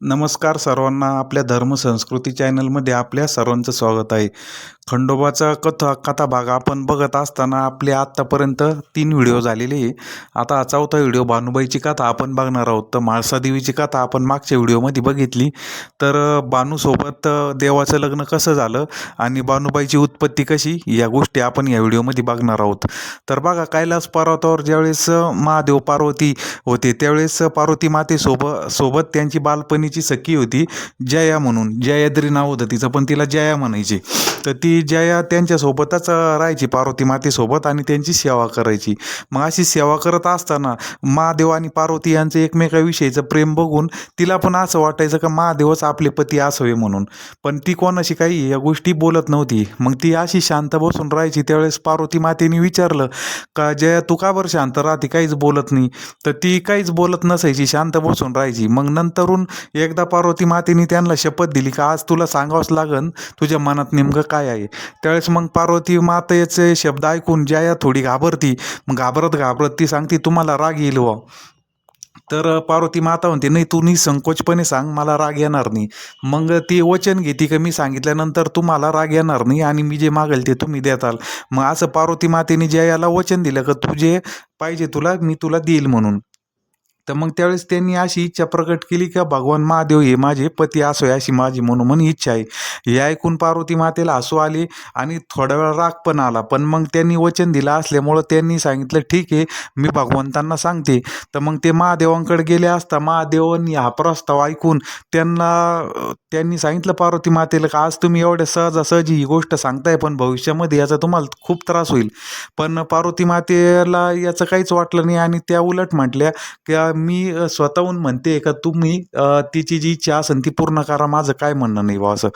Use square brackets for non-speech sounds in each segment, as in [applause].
नमस्कार सर्वांना. आपल्या धर्मसंस्कृती चॅनलमध्ये आपल्या सर्वांचं स्वागत आहे. खंडोबाचा कथा कथा भाग आपण बघत असताना आपले आत्तापर्यंत तीन व्हिडिओ झालेले आहे. आता चौथा व्हिडिओ भानुबाईची कथा आपण बघणार आहोत. तर म्हाळसादेवीची कथा आपण मागच्या व्हिडिओमध्ये बघितली. तर बानूसोबत भानूसोबत देवाचं लग्न कसं झालं आणि भानुबाईची उत्पत्ती कशी या गोष्टी आपण या व्हिडिओमध्ये बघणार आहोत. तर बघा कैलास पर्वतावर ज्यावेळेस महादेव पार्वती होते त्यावेळेस पार्वती मातेसोबत सोबत त्यांची बालपणी बालपणीची सखी होती जया म्हणून. जयाद्री नाव होतं तिचं पण तिला जया म्हणायची. तर ती जया त्यांच्यासोबतच राहायची पार्वती मातेसोबत आणि त्यांची सेवा करायची. मग अशी सेवा करत असताना महादेव आणि पार्वती यांचं एकमेकाविषयीचं प्रेम बघून तिला पण असं वाटायचं का महादेवच आपले पती असावे म्हणून. पण ती कोणाशी काही या गोष्टी बोलत नव्हती. मग ती अशी शांत बसून राहायची. त्यावेळेस पार्वती मातेने विचारलं का जया तू का बरं शांत राहते? काहीच बोलत नाही. तर ती काहीच बोलत नसायची शांत बसून राहायची. मग नंतरून एकदा पार्वती मातेने त्यांना शपथ दिली का आज तुला सांगावंच लागन तुझ्या मनात नेमकं काय आहे? त्यावेळेस मग पार्वती मातेचे शब्द ऐकून जया थोडी घाबरती. मग घाबरत घाबरत ती सांगते तुम्हाला राग येईल व तर पार्वती माता म्हणते नाही तू निसंकोचपणे सांग मला राग येणार नाही. मग ती वचन घेते का मी सांगितल्यानंतर तुम्हाला राग येणार नाही आणि मी जे मागेल ते तुम्ही देताल मग असं पार्वती मातेने जयाला वचन दिलं का तू जे पाहिजे तुला मी तुला देईल म्हणून. तर मग त्यावेळेस त्यांनी अशी इच्छा प्रकट केली का भगवान महादेव हे माझे पती असो अशी माझी म्हणून इच्छा आहे. हे ऐकून पार्वती मातेला हसू आले आणि थोडा वेळ राग पण आला. पण मग त्यांनी वचन दिलं असल्यामुळं त्यांनी सांगितलं ठीक आहे मी भगवंतांना सांगते. तर मग ते महादेवांकडे गेले असता महादेवांनी हा प्रस्ताव ऐकून त्यांना त्यांनी सांगितलं पार्वती मातेला का आज तुम्ही एवढ्या सहजासहजी ही गोष्ट सांगताय पण भविष्यामध्ये याचा तुम्हाला खूप त्रास होईल. पण पार्वती मातेला याचं काहीच वाटलं नाही आणि त्या उलट म्हटल्या की मी स्वतःहून म्हणते का तुम्ही तिची जी इच्छा असेल ती पूर्ण करा माझं काय म्हणणं नाही बा असं.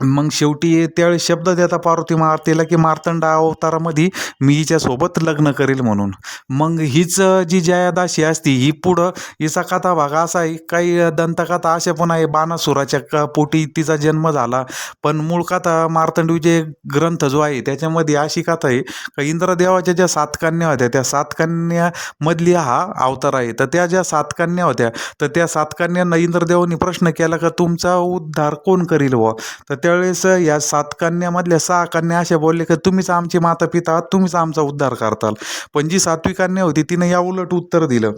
मग शेवटी त्यावेळेस शब्द देता पार्वती मातेला की मार्तंडा अवतारामध्ये मी हिच्यासोबत लग्न करेल म्हणून. मग हीच जी जयादाशी असती ही पुढं हिचा कथा भाग असा आहे काही दंतकथा अशा पण आहे बाणासुराच्या क पोटी तिचा जन्म झाला. पण मूळ कथा मार्तंडविजय ग्रंथ जो आहे त्याच्यामध्ये अशी कथा आहे का इंद्रदेवाच्या ज्या सात कन्या होत्या त्या सात कन्यामधली हा अवतार आहे. तर त्या ज्या सात कन्या होत्या तर त्या सात कन्यांना इंद्रदेवानी प्रश्न केला का तुमचा उद्धार कोण करील व? तर त्यावेळेस या सात कन्यामधल्या सहा कन्या अशा बोलले की तुम्हीच आमचे माता पिता आहात तुम्हीच आमचा उद्धार करताल. पण जी सातवी कन्या होती तिने या उलट उत्तर दिलं.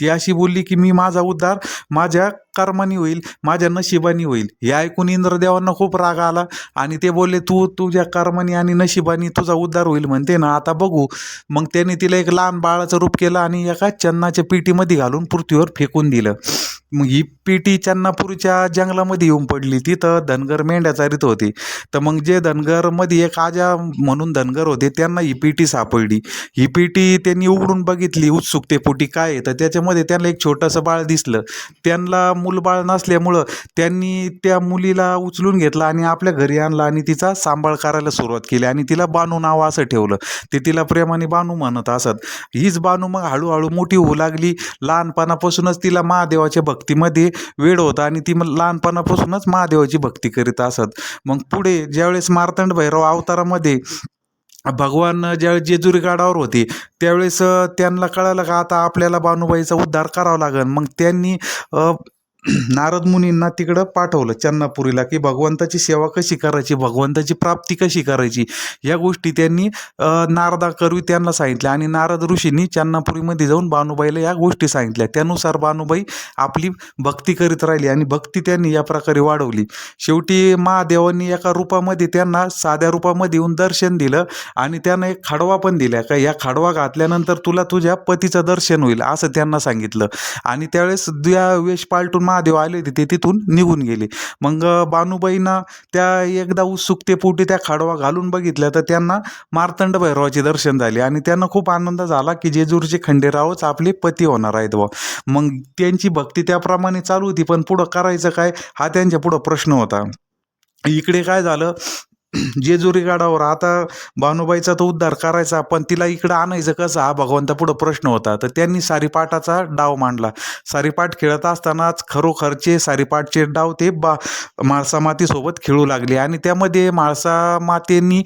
ती अशी बोलली की मी माझा उद्धार माझ्या कर्मानी होईल माझ्या नशिबानी होईल. हे ऐकून इंद्रदेवांना खूप राग आला आणि ते बोलले तू तुझ्या कर्मानी आणि नशिबानी तुझा उद्धार होईल म्हणते ना. आता बघू. मग त्यांनी तिला एक लहान बाळाचं रूप केलं आणि एका चन्नाच्या पिटीमध्ये घालून पृथ्वीवर फेकून दिलं. मग ही पिटी चन्नापूरच्या जंगलामध्ये येऊन पडली. तिथं धनगर मेंढ्या चारित होते. तर मग जे धनगरमध्ये एक आजा म्हणून धनगर होते त्यांना ही पिटी सापडली. ही पेटी त्यांनी उघडून बघितली उत्सुकतेपोटी काय आहे? तर त्याच्यामध्ये त्यांना एक छोटंसं बाळ दिसलं. त्यांना मूलबाळ नसल्यामुळं त्यांनी त्या मुलीला उचलून घेतलं आणि आपल्या घरी आणला आणि तिचा सांभाळ करायला सुरुवात केली आणि तिला बानू नाव असं ठेवलं. ते तिला प्रेमाने बानू म्हणत असत. हीच बानू मग हळूहळू मोठी होऊ लागली. लहानपणापासूनच तिला महादेवाचे भक्त भक्तीमध्ये वेळ होता आणि ती मग लहानपणापासूनच महादेवाची भक्ती करीत असत. मग पुढे ज्यावेळेस मार्तंड भैरव अवतारामध्ये भगवान ज्यावेळेस जेजुरी गडावर होते त्यावेळेस त्यांना कळालं का आता आपल्याला बानुबाईचा उद्धार करावा लागेल मग त्यांनी [clears throat] नारद मुनींना तिकडं पाठवलं चन्नापुरीला की भगवंताची सेवा कशी करायची भगवंताची प्राप्ती कशी करायची या गोष्टी त्यांनी नारदाकरवी त्यांना सांगितल्या आणि नारद ऋषींनी चन्नापुरीमध्ये जाऊन बानुबाईला या गोष्टी सांगितल्या. त्यानुसार बानुबाई आपली भक्ती करीत राहिली आणि भक्ती त्यांनी या प्रकारे वाढवली. शेवटी महादेवांनी एका रूपामध्ये त्यांना साध्या रूपामध्ये येऊन दर्शन दिलं आणि त्यांना एक खाडवा पण दिला. का या खाडवा घातल्यानंतर तुला तुझ्या पतीचं दर्शन होईल असं त्यांना सांगितलं. आणि त्यावेळेस द्या वेश पालटून महादेव आले होते ते तिथून निघून गेले. मग अं, बानुबाईंना त्या एकदा उत्सुकतेपोटी त्या खाडवा घालून बघितल्या तर त्यांना मार्तंड भैरवाचे दर्शन झाले. आणि त्यांना खूप आनंद झाला की जेजूरचे खंडेरावच आपले पती होणार आहेत व मग त्यांची भक्ती त्याप्रमाणे चालू होती पण पुढं करायचं काय? हा त्यांच्या पुढं प्रश्न होता. इकडे काय झालं? जेजुरी गडावर. आता भानुबाईचा तो उद्धार करायचा पण तिला इकडं आणायचं कसं? हा भगवंता पुढं प्रश्न होता. तर त्यांनी सारीपाटाचा डाव मांडला. सारीपाट खेळत असतानाच खरोखरचे सारीपाटचे डाव ते बा म्हाळसा मातीसोबत खेळू लागले. आणि त्यामध्ये म्हाळसा मातेंनी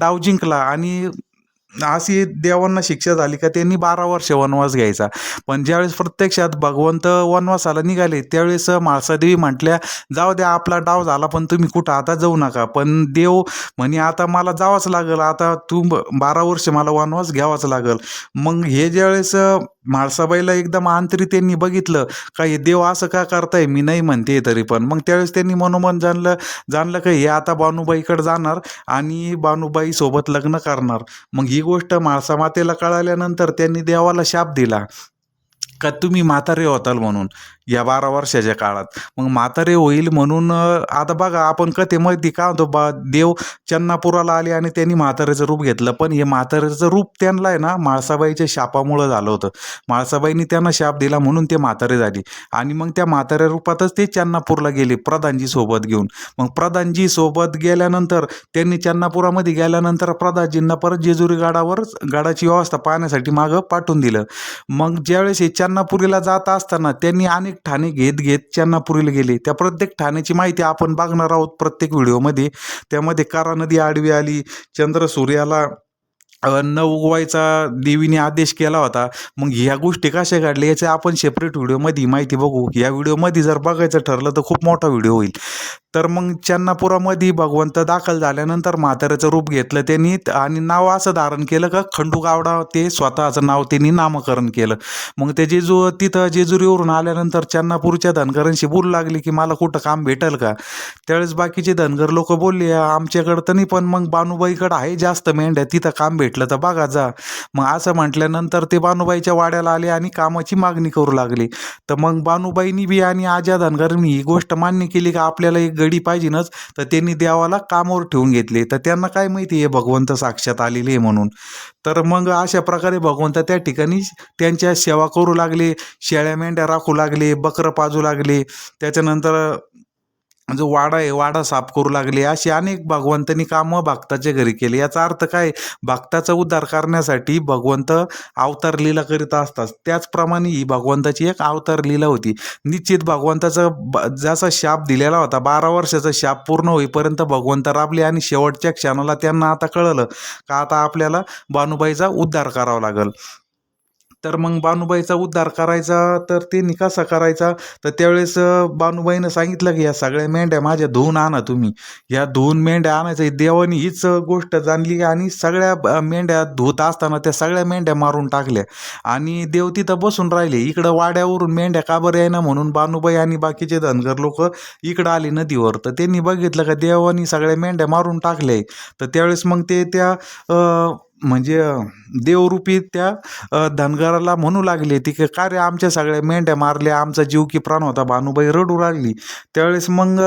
डाव जिंकला. आणि अशी देवांना शिक्षा झाली का त्यांनी बारा वर्ष वनवास घ्यायचा. पण ज्यावेळेस प्रत्यक्षात भगवंत वनवासाला निघाले त्यावेळेस म्हाळसादेवी म्हटल्या जाऊ द्या आपला डाव झाला पण तुम्ही कुठं आता जाऊ नका. पण देव म्हणे आता मला जावंच लागेल. आता तू ब- बारा वर्ष मला वनवास घ्यावाच लागेल. मग हे ज्यावेळेस म्हाळसाबाईला एकदम आंतरी त्यांनी बघितलं का हे देव असं का करताय? मी नाही म्हणते तरी पण. मग त्यावेळेस त्यांनी मनोमन जाणलं जाणलं का हे आता बानुबाईकडे जाणार आणि बानुबाई सोबत लग्न करणार. मग ही गोष्ट म्हाळसा मातेला कळाल्यानंतर त्यांनी देवाला शाप दिला. का तुम्ही म्हातारे होताल म्हणून? या बारा वर्षाच्या काळात. मग म्हातारे होईल म्हणून आता बघा आपण कथेमध्ये काय होतो बा देव चन्नापुराला आले आणि त्यांनी म्हाताऱ्याचं रूप घेतलं. पण हे म्हाताऱ्याचं रूप त्यांना आहे ना म्हाळसाबाईच्या शापामुळं झालं होतं. म्हाळसाबाईंनी त्यांना शाप दिला म्हणून ते म्हातारे झाले. आणि मग त्या म्हाताऱ्या रूपातच ते चन्नापूरला गेले प्रधानजी सोबत घेऊन. मग प्रधानजी सोबत गेल्यानंतर त्यांनी चन्नापुरामध्ये गेल्यानंतर प्रधानजींना परत जेजुरी गडावर गडाची व्यवस्था पाहण्यासाठी मागं पाठवून दिलं. मग ज्यावेळेस हे चन्नापुरीला जात असताना त्यांनी अनेक ठाणे घेत घेत चन्नापुरीला गेले. त्या प्रत्येक ठाण्याची माहिती आपण बघणार आहोत प्रत्येक व्हिडिओमध्ये. त्यामध्ये कारा नदी आडवी आली चंद्र सूर्याला न उगवायचा देवीने आदेश केला होता. मग ह्या गोष्टी कशा घडल्या याचे आपण सेपरेट व्हिडिओमध्ये माहिती बघू. या व्हिडिओमध्ये जर बघायचं ठरलं तर खूप मोठा व्हिडिओ होईल. तर मग चन्नापुरामध्ये भगवंत दाखल झाल्यानंतर म्हाताऱ्याचं रूप घेतलं त्यांनी आणि नाव असं धारण केलं का खंडू गावडा ते स्वतःचं नाव त्यांनी नामकरण केलं. मग ते जेजू तिथं जेजुरीवरून आल्यानंतर चन्नापूरच्या धनगरांशी बोलू लागले की मला कुठं काम भेटेल का? त्यावेळेस बाकीचे धनगर लोक बोलले आमच्याकडं तर नाही पण मग बानुबाईकडं आहे जास्त मेंढ्या तिथं काम भेटलं तर बघा जा. मग असं म्हटल्यानंतर ते बानुबाईच्या वाड्याला आले आणि कामाची मागणी करू लागले. तर मग बानुबाईनी बी आणि आजा धनगरनी ही गोष्ट मान्य केली का आपल्याला एक गडी पाहिजेनच. तर त्यांनी देवाला कामावर ठेवून घेतले. तर त्यांना काय माहिती आहे भगवंत साक्षात आलेले आहे म्हणून. तर मग अशा प्रकारे भगवंत त्या ठिकाणी त्यांच्या सेवा करू लागले. शेळ्या मेंढ्या राखू लागले बकरं पाजू लागले. त्याच्यानंतर जो वाडा आहे वाडा साफ करू लागले. अशी अनेक भगवंतांनी कामं भक्ताच्या घरी केली. याचा अर्थ काय? भक्ताचा उद्धार करण्यासाठी भगवंत अवतार लीला करीत असतात. त्याचप्रमाणे ही भगवंताची एक अवतार लीला होती. निश्चित भगवंताचा ब- जसा शाप दिलेला होता बारा वर्षाचा शाप पूर्ण होईपर्यंत भगवंत राबले आणि शेवटच्या क्षणाला त्यांना आता कळलं का? आता आपल्याला बानुबाईचा उद्धार करावा लागेल. तर मग बानुबाईचा उद्धार करायचा तर ते कसा करायचा? तर त्यावेळेस बानूबाईनं बानुबाईनं सांगितलं की या सगळ्या मेंढ्या माझ्या धुवून आणा तुम्ही. या धुवून मेंढ्या आणायचं देवानी हीच गोष्ट जाणली आणि सगळ्या मेंढ्या धुत असताना त्या सगळ्या मेंढ्या मारून टाकल्या. आणि देव तिथं बसून राहिले. इकडं वाड्यावरून मेंढ्या का बरं ना म्हणून बानुबाई आणि बाकीचे धनगर लोक इकडं आले नदीवर. तर त्यांनी बघितलं का देवानी सगळ्या मेंढ्या मारून टाकले तर त्यावेळेस मग ते त्या म्हणजे देवरूपी त्या धनगराला म्हणू लागले ती की का रे आमच्या सगळ्या मेंढ्या मारल्या? आमचा जीव की प्राण होता? भानुबाई रडू लागली. त्यावेळेस मग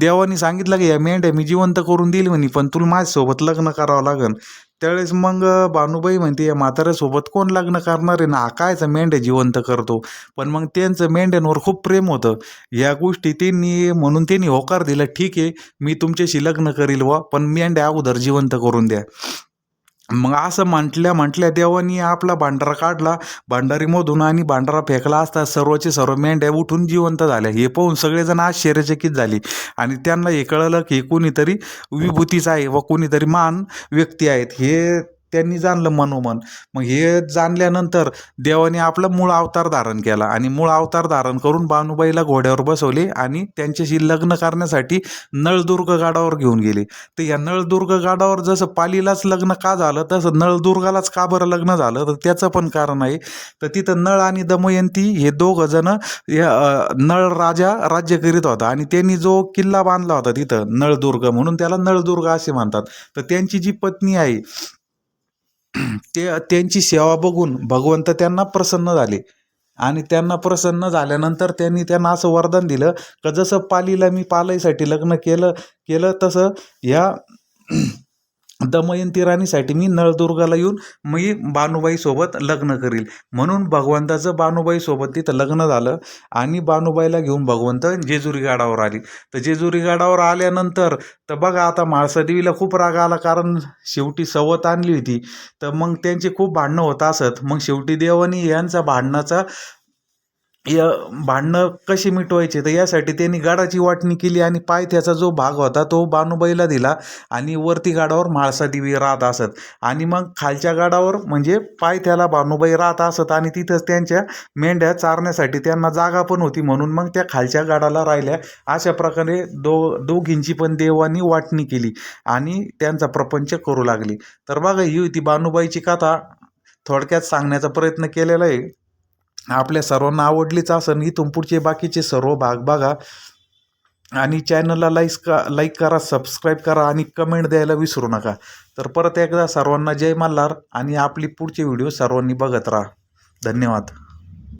देवानी सांगितलं की या मेंढ्या मी जिवंत करून दिली म्हणे पण तुला माझ्यासोबत लग्न करावं लागन. त्यावेळेस मग अ, भानुबाई म्हणते या म्हाताऱ्यासोबत कोण लग्न करणार आहे? ना हा कायचं मेंढ्या जिवंत करतो? पण मग त्यांचं मेंढ्यांवर खूप प्रेम होतं. या गोष्टी त्यांनी म्हणून त्यांनी होकार दिला ठीक आहे मी तुमच्याशी लग्न करील वा पण मेंढ्या अगोदर जिवंत करून द्या. मग असं म्हटल्या म्हटल्या देवानी आपला भांडारा काढला. भांडारीमधून आणि भांडारा फेकला असता सर्वचे सर्व मेंढ्या उठून जिवंत झाल्या. हे पाहून सगळेजण आश्चर्यचकित झाले. आणि त्यांना हे कळलं की कोणीतरी विभूतीच आहे व कोणीतरी मान व्यक्ती आहेत. हे त्यांनी जाणलं मनोमन. मग हे जाणल्यानंतर देवाने आपलं मूळ अवतार धारण केला आणि मूळ अवतार धारण करून बानुबाईला घोड्यावर बसवले आणि त्यांच्याशी लग्न करण्यासाठी नळदुर्ग गाडावर घेऊन गेले. तर या नळदुर्ग गाडावर जसं पालीलाच लग्न का झालं तसं नळदुर्गालाच का बरं लग्न झालं? तर त्याचं पण कारण आहे. तर तिथं नळ आणि दमयंती हे दोघं जण या नळ राजा राज्य करीत होता आणि त्यांनी जो किल्ला बांधला होता तिथं नळदुर्ग म्हणून त्याला नळदुर्ग असे म्हणतात. तर त्यांची जी पत्नी आहे [clears throat] ते त्यांची सेवा बघून भगवंत त्यांना प्रसन्न झाले. आणि त्यांना प्रसन्न झाल्यानंतर त्यांनी त्यांना असं वरदान दिलं का जसं पालीला मी पालईसाठी लग्न केलं केलं तसं ह्या [clears throat] दमयंती राणीसाठी मी नळदुर्गाला येऊन मी बानुबाईसोबत लग्न करील. म्हणून भगवंताचं बानुबाईसोबत तिथं लग्न झालं आणि बानुबाईला घेऊन भगवंत जेजुरी गाडावर आली. तर जेजुरी गाडावर आल्यानंतर तर बघा आता म्हाळसादेवीला खूप राग आला कारण शेवटी सवत आणली होती. तर मग त्यांची खूप भांडणं होत असत. मग शेवटी देवानी यांचा भांडणाचा या भांडणं कशी मिटवायचे? तर यासाठी त्यांनी गाडाची वाटणी केली आणि पायथ्याचा जो भाग होता तो बानुबाईला दिला आणि वरती गाडावर म्हाळसा देवी राहत असत. आणि मग खालच्या गाडावर म्हणजे पायथ्याला बानुबाई राहत असत आणि तिथंच त्यांच्या मेंढ्या चारण्यासाठी त्यांना जागा पण होती म्हणून मग त्या खालच्या गाडाला राहिल्या. अशा प्रकारे दो दोघींची पण देवानी वाटणी केली आणि त्यांचा प्रपंच करू लागली. तर बघा ही होती बानुबाईची कथा. थोडक्यात सांगण्याचा प्रयत्न केलेला आहे. आपल्या सर्वांना आवडलीच असेल इथून पुढचे बाकीचे सर्व भाग बघा. आणि चॅनलला लाईक का लाईक करा सबस्क्राईब करा आणि कमेंट द्यायला विसरू नका. तर परत एकदा सर्वांना जय मल्हार आणि आपली पुढचे व्हिडिओ सर्वांनी बघत राहा. धन्यवाद.